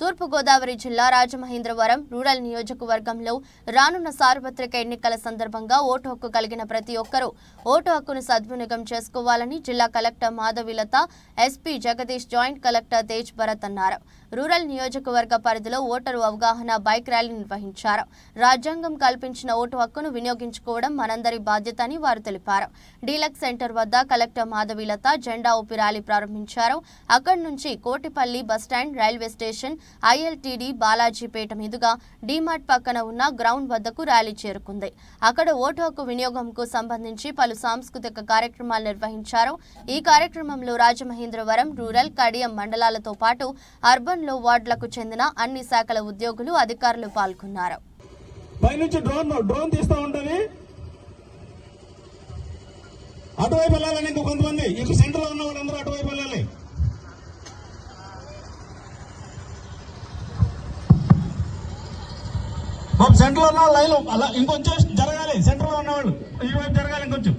తూర్పుగోదావరి జిల్లా రాజమహేంద్రవరం రూరల్ నియోజకవర్గంలో రానున్న సార్వత్రిక ఎన్నికల సందర్భంగా ఓటు హక్కు కలిగిన ప్రతి ఒక్కరూ ఓటు హక్కును సద్వినియోగం చేసుకోవాలని జిల్లా collector Madhavilatha SP Jagadish joint collector Tej Bharat అన్నారు. రూరల్ నియోజకవర్గ పరిధిలో ఓటరు అవగాహన బైక్ ర్యాలీ నిర్వహించారు. రాజ్యాంగం కల్పించిన ఓటు హక్కును వినియోగించుకోవడం మనందరి బాధ్యత అని వారు తెలిపారు. డీలక్స్ సెంటర్ వద్ద కలెక్టర్ మాధవీలత జెండా ఊపి ర్యాలీ ప్రారంభించారు. అక్కడి నుంచి Kotipalli bus stand railway station ILTD Balajipeta మీదుగా డీమార్ట్ పక్కన ఉన్న గ్రౌండ్ వద్దకు ర్యాలీ చేరుకుంది. అక్కడ ఓటు హక్కు వినియోగంకు సంబంధించి పలు సాంస్కృతిక కార్యక్రమాలు నిర్వహించారు. ఈ కార్యక్రమంలో రాజమహేంద్రవరం రూరల్ కడియం మండలాలతో పాటు అర్బన్ అర్బన్లో వార్డులకు చెందిన అన్ని శాఖల ఉద్యోగులు అధికారులు పాల్గొన్నారు. పైనుంచి డ్రోన్ డ్రోన్ తీస్తూ ఉంటుంది. అటువైపు వెళ్ళాలని ఇంకా కొంతమంది. ఇటు సెంటర్లో ఉన్న వాళ్ళందరూ అటువైపు వెళ్ళాలి. బాబు సెంటర్లో ఉన్న వాళ్ళు లైన్ అలా ఇంకొంచెం జరగాలి. సెంటర్లో ఉన్నవాళ్ళు ఇటువైపు జరగాలి ఇంకొంచెం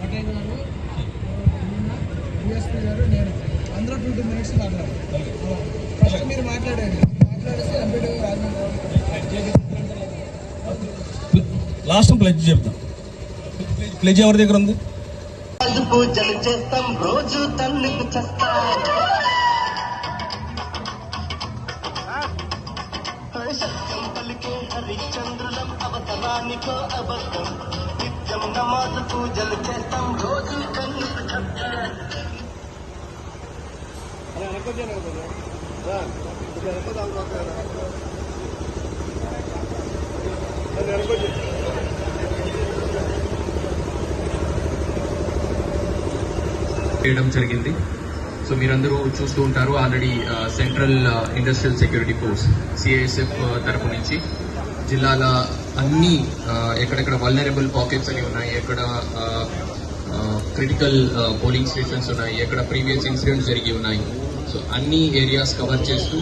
పటేల్ గారు డిఎస్పీ గారు నేను అందరూ టూ టూ మినిట్స్ మాట్లాడారు ఫస్ట్ మీరు మాట్లాడండి. మాట్లాడేసి ఎంపీడీ రాజమండ్రి లాస్ట్ ప్లెజ్ చెప్తాం. ప్లెజ్ ఎవరి దగ్గర ఉంది? అది పూజలు చేస్తాం రోజు తల్లికి చేస్తాం. సత్యం పలికే హరిచంద్రులం అవతరానికో అబద్ధం. నిత్యం నమాజు పూజలు చేస్తాం. చేయడం జరిగింది. సో మీరందరూ చూస్తూ ఉంటారు already central industrial security force CISF తరపు నుంచి. జిల్లాల అన్ని ఎక్కడెక్కడ వల్నరబుల్ పాకెట్స్ అని ఉన్నాయి ఎక్కడ క్రిటికల్ పోలింగ్ స్టేషన్స్ ఉన్నాయి ఎక్కడ ప్రీవియస్ ఇన్సిడెంట్స్ జరిగి ఉన్నాయి. సో అన్ని ఏరియాస్ కవర్ చేస్తూ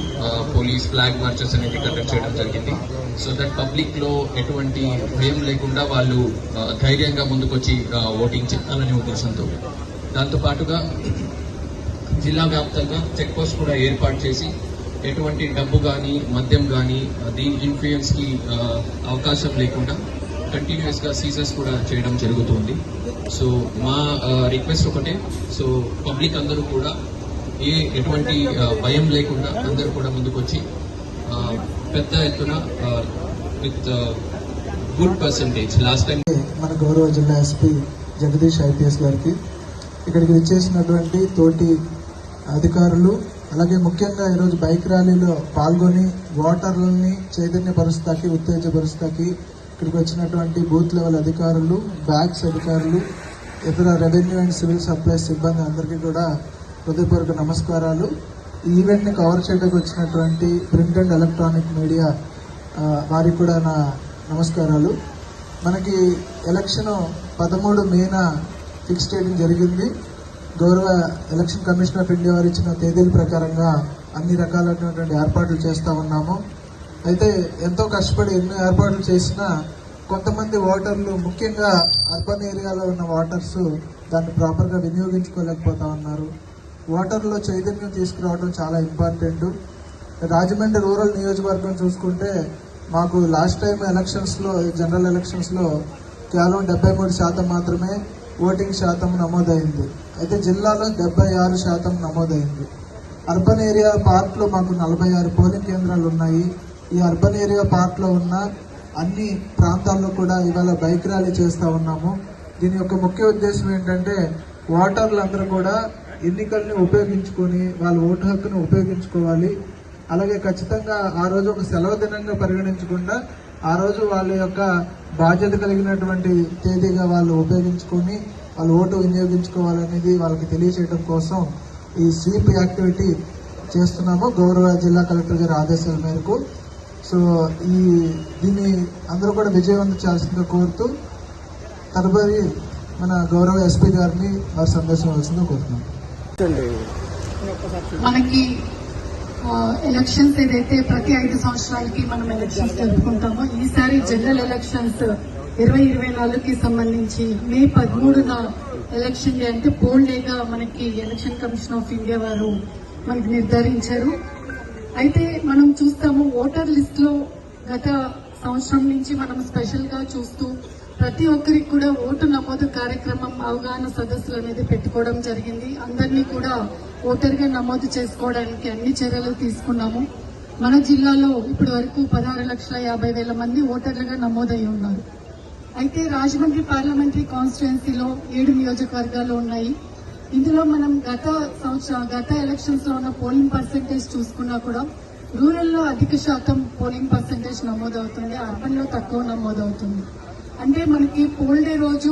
పోలీస్ ఫ్లాగ్ మార్చెస్ అనేది కండక్ట్ చేయడం జరిగింది. సో దట్ పబ్లిక్లో ఎటువంటి భయం లేకుండా వాళ్ళు ధైర్యంగా ముందుకొచ్చి ఓటింగ్ చేయాలనే ఉద్దేశంతో. దాంతో పాటుగా జిల్లా వ్యాప్తంగా చెక్ పోస్ట్ కూడా ఏర్పాటు చేసి ఎటువంటి డబ్బు కానీ మద్యం కానీ దీని ఇన్ఫ్లుయెన్స్కి అవకాశం లేకుండా కంటిన్యూస్గా సీజర్స్ కూడా చేయడం జరుగుతుంది. సో మా రిక్వెస్ట్ ఒకటే. సో పబ్లిక్ అందరూ కూడా ఏ ఎటువంటి భయం లేకుండా అందరూ కూడా ముందుకొచ్చి పెద్ద ఎత్తున with good percentage. Last time మన గౌరవ జిల్లా ఎస్పీ జగదీష్ ఐపీఎస్ గారికి ఇక్కడికి వచ్చేసినటువంటి తోటి అధికారులు అలాగే ముఖ్యంగా ఈరోజు బైక్ ర్యాలీలో పాల్గొని ఓటర్లని చైతన్యపరుస్తాకి ఉత్తేజపరుస్తాకి ఇక్కడికి వచ్చినటువంటి బూత్ లెవెల్ అధికారులు బ్యాగ్స్ అధికారులు ఇతర రెవెన్యూ అండ్ సివిల్ సప్లైస్ సిబ్బంది అందరికీ కూడా హృదయపూర్వక నమస్కారాలు. ఈ ఈవెంట్ని కవర్ చేయడానికి వచ్చినటువంటి ప్రింట్ అండ్ ఎలక్ట్రానిక్ మీడియా వారికి కూడా నా నమస్కారాలు. మనకి ఎలక్షన్ పదమూడు మేన ఫిక్స్ చేయడం జరిగింది. గౌరవ ఎలక్షన్ కమిషన్ ఆఫ్ ఇండియా వారు ఇచ్చిన తేదీల ప్రకారంగా అన్ని రకాలైనటువంటి ఏర్పాట్లు చేస్తూ ఉన్నాము. అయితే ఎంతో కష్టపడి ఎన్నో ఏర్పాట్లు చేసినా కొంతమంది ఓటర్లు ముఖ్యంగా అర్బన్ ఏరియాలో ఉన్న ఓటర్స్ దాన్ని ప్రాపర్గా వినియోగించుకోలేకపోతా ఉన్నారు. ఓటర్లో చైతన్యం తీసుకురావడం చాలా ఇంపార్టెంట్. రాజమండ్రి రూరల్ నియోజకవర్గం చూసుకుంటే మాకు లాస్ట్ టైం ఎలక్షన్స్లో జనరల్ ఎలక్షన్స్లో కేవలం డెబ్బై మూడు శాతం మాత్రమే ఓటింగ్ శాతం నమోదైంది. అయితే జిల్లాలో డెబ్బై ఆరు శాతం నమోదైంది. అర్బన్ ఏరియా పార్క్లో మాకు నలభై ఆరు పోలింగ్ కేంద్రాలు ఉన్నాయి. ఈ అర్బన్ ఏరియా పార్క్లో ఉన్న అన్ని ప్రాంతాల్లో కూడా ఇవాళ బైక్ ర్యాలీ చేస్తూ ఉన్నాము. దీని యొక్క ముఖ్య ఉద్దేశం ఏంటంటే ఓటర్లందరూ కూడా ఎన్నికల్ని ఉపయోగించుకొని వాళ్ళ ఓటు హక్కును ఉపయోగించుకోవాలి. అలాగే ఖచ్చితంగా ఆ రోజు ఒక సెలవు దినంగా పరిగణించకుండా ఆ రోజు వాళ్ళ యొక్క బాధ్యత కలిగినటువంటి తేదీగా వాళ్ళు ఉపయోగించుకొని వాళ్ళు ఓటు వినియోగించుకోవాలనేది వాళ్ళకి తెలియచేయడం కోసం ఈ స్వీప్ యాక్టివిటీ చేస్తున్నాము. గౌరవ జిల్లా కలెక్టర్ గారి ఆదేశాల మేరకు. సో ఈ దీన్ని అందరూ కూడా విజయవంతం చేయాల్సిందిగా కోరుతూ తదుపరి మన గౌరవ ఎస్పీ గారిని వారి సందేశం ఇవ్వాల్సిందిగా కోరుతున్నాం. మనకి ఎలక్షన్స్ ఏదైతే ప్రతి ఐదు సంవత్సరాలకి మనం ఎలక్షన్స్ జరుపుకుంటామో ఈసారి జనరల్ ఎలక్షన్స్ ఇరవై ఇరవై నాలుగుకి సంబంధించి మే పదమూడున ఎలక్షన్ డే అంటే పోల్ డేగా మనకి ఎలక్షన్ కమిషన్ ఆఫ్ ఇండియా వారు మనకి నిర్ధారించారు. అయితే మనం చూస్తాము ఓటర్ లిస్ట్లో గత సంవత్సరం నుంచి మనం స్పెషల్గా చూస్తూ ప్రతి ఒక్కరికి కూడా ఓటు నమోదు కార్యక్రమం అవగాహన సదస్సులు అనేది పెట్టుకోవడం జరిగింది. అందరినీ కూడా ఓటర్గా నమోదు చేసుకోవడానికి అన్ని చర్యలు తీసుకున్నాము. మన జిల్లాలో ఇప్పటి వరకు పదహారు లక్షల యాభై వేల మంది ఓటర్లుగా నమోదై ఉన్నారు. అయితే రాజమండ్రి పార్లమెంటరీ కాన్స్టిట్యున్సీలో ఏడు నియోజకవర్గాలు ఉన్నాయి. ఇందులో మనం గత సంవత్సరం గత ఎలక్షన్స్లో ఉన్న పోలింగ్ పర్సంటేజ్ చూసుకున్నా కూడా రూరల్లో అధిక శాతం పోలింగ్ పర్సంటేజ్ నమోదవుతుంది అర్బన్లో తక్కువ నమోదవుతుంది. అంటే మనకి పోల్ డే రోజు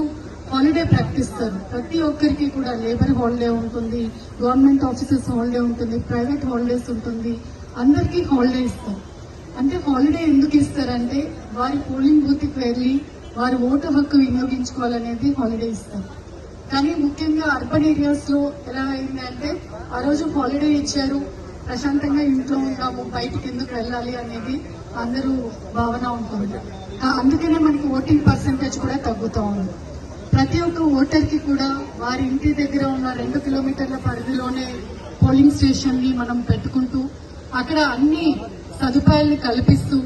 హాలిడే ప్రకటిస్తారు. ప్రతి ఒక్కరికి కూడా లేబర్ హాలిడే ఉంటుంది గవర్నమెంట్ ఆఫీసెస్ హాలిడే ఉంటుంది ప్రైవేట్ హాలిడేస్ ఉంటుంది. అందరికీ హాలిడే ఇస్తారు. అంటే హాలిడే ఎందుకు ఇస్తారంటే వారి పోలింగ్ బూత్కి వెళ్ళి వారి ఓటు హక్కు వినియోగించుకోవాలనేది హాలిడే ఇస్తారు. కానీ ముఖ్యంగా అర్బన్ ఏరియాస్లో ఎలా అయింది అంటే ఆ రోజు హాలిడే ఇచ్చారు ప్రశాంతంగా ఇంట్లో ఉన్నాము బయటికి ఎందుకు వెళ్ళాలి అనేది అందరూ భావన ఉంటుంది. అందుకనే మనకి ఓటింగ్ పర్సంటేజ్ కూడా తగ్గుతూ ఉంది. ప్రతి ఒక్క ఓటర్కి కూడా వారి ఇంటి దగ్గర ఉన్న రెండు కిలోమీటర్ల పరిధిలోనే పోలింగ్ స్టేషన్ని మనం పెట్టుకుంటూ అక్కడ అన్ని సదుపాయాలను కల్పిస్తూ